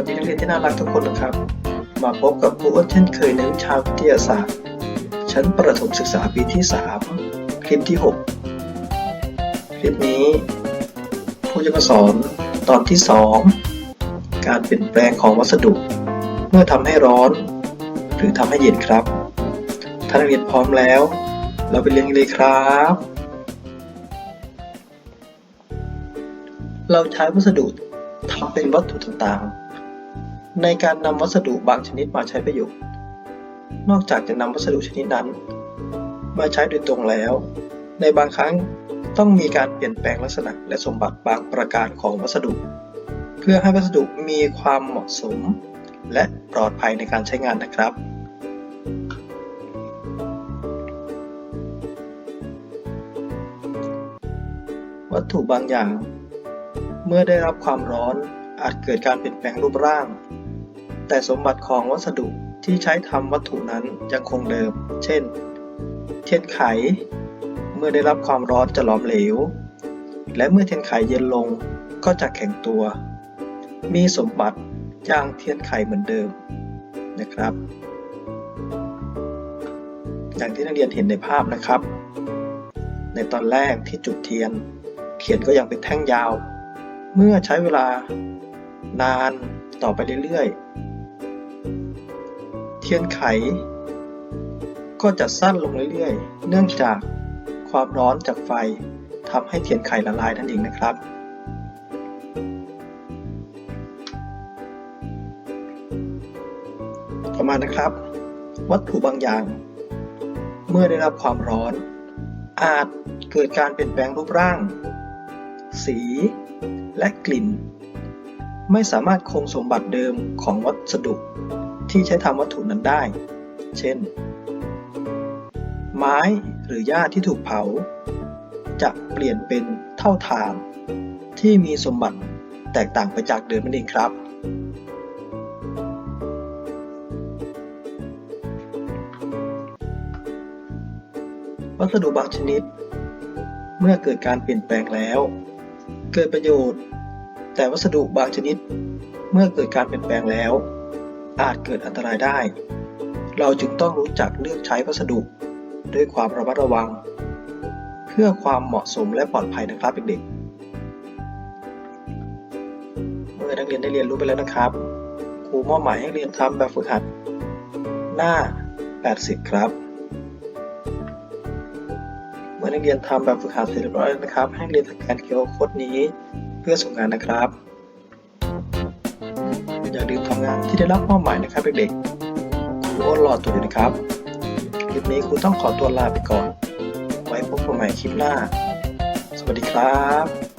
วัสดีนักเรียนที่น่ารักทุกคนนะครับ มาพบกับครูอ้นเช่นเคยในวิชาวิทยาศาสตร์ ชั้นประถมศึกษาปีที่ 3 คลิปที่ 6 คลิปนี้ครูจะมาสอนตอนที่ 2 การเปลี่ยนแปลงของวัสดุ เมื่อทำให้ร้อน หรือทำให้เย็นครับ ถ้านักเรียนพร้อมแล้ว เราไปเรียนกันเลยครับ เราใช้วัสดุทำเป็นวัตถุต่างๆ ในการนำวัสดุบางชนิดมาใช้ประโยชน์ นอกจากจะนำวัสดุชนิดนั้น มาใช้โดยตรงแล้ว ในบางครั้งต้องมีการเปลี่ยนแปลงลักษณะและสมบัติบางประการของวัสดุ เพื่อให้วัสดุมีความเหมาะสม และปลอดภัยในการใช้งานนะครับ วัตถุบางอย่าง เมื่อได้รับความร้อนอาจเกิดการเปลี่ยนแปลงรูปร่าง แต่สมบัติของวัสดุที่ใช้ทำวัตถุนั้นยังคงเดิม เช่น เทียนไข เมื่อได้รับความร้อนจะหลอมเหลว และเมื่อเทียนไขเย็นลงก็จะแข็งตัว มีสมบัติอย่างเทียนไขเหมือนเดิมนะครับ อย่างที่นักเรียนเห็นในภาพนะครับ ในตอนแรกที่จุดเทียน เขียนก็ยังเป็นแท่งยาว เมื่อใช้เวลานานต่อไปเรื่อย เทียนไข ก็จะสั้นลงเรื่อยๆ เนื่องจากความร้อนจากไฟทำให้เทียนไขละลายนั่นเองนะครับ ต่อมานะครับ วัตถุบางอย่าง เมื่อได้รับความร้อน อาจเกิดการเปลี่ยนแปลงรูปร่าง สี และกลิ่น ไม่สามารถคงสมบัติเดิมของวัสดุ ที่ใช้ทำวัตถุนั้นได้ เช่น ไม้หรือหญ้าที่ถูกเผา จะเปลี่ยนเป็นเท่าฐานที่มีสมบัติแตกต่างไปจากเดิมนั่นเองครับ วัสดุบางชนิด เมื่อเกิดการเปลี่ยนแปลงแล้ว เกิดประโยชน์ แต่วัสดุบางชนิด เมื่อเกิดการเปลี่ยนแปลงแล้ว อาจเกิดอันตรายได้ เราจึงต้องรู้จักเลือกใช้วัสดุด้วยความระมัดระวัง เพื่อความเหมาะสมและปลอดภัยนะครับเด็กๆ เมื่อนักเรียนได้เรียนรู้ไปแล้วนะครับ ครูมอบหมายให้เรียนทำแบบฝึกหัด หน้า 80 ครับเมื่อนักเรียนทำแบบฝึกหัดเสร็จเรียบร้อยนะครับ ให้นักเรียนสแกน QR Code นี้เพื่อส่งงานนะครับ อย่าลืมทำงานที่ได้รับมอบหมายนะครับเด็กๆครูอ้รอตัวอยู่นะครับ คลิปนี้ครูต้องขอตัวลาไปก่อน ไว้พบกันใหม่คลิปหน้า สวัสดีครับ